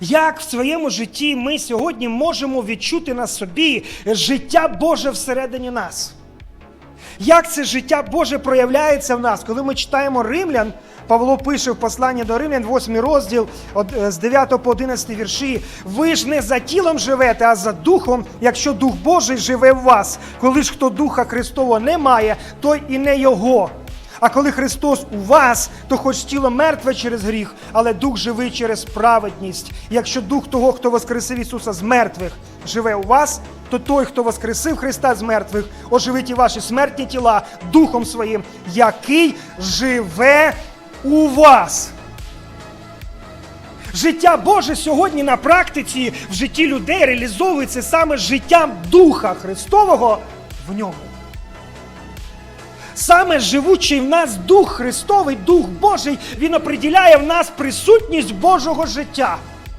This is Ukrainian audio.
Як в своєму житті ми сьогодні можемо відчути на собі життя Боже всередині нас? Як це життя Боже проявляється в нас? Коли ми читаємо римлян, Павло пише в посланні до римлян, 8 розділ е, з 9 по 11 вірші. Ви ж не за тілом живете, а за духом, якщо Дух Божий живе в вас. Коли ж хто Духа Христового не має, той і не Його. А коли Христос у вас, то хоч тіло мертве через гріх, але дух живий через праведність. Якщо дух того, хто воскресив Ісуса з мертвих, живе у вас, то той, хто воскресив Христа з мертвих, оживить і ваші смертні тіла духом своїм, який живе у вас. Життя Боже сьогодні на практиці в житті людей реалізовується саме життям Духа Христового в ньому. Саме живучий в нас Дух Христовий, Дух Божий, Він оприділяє в нас присутність Божого життя.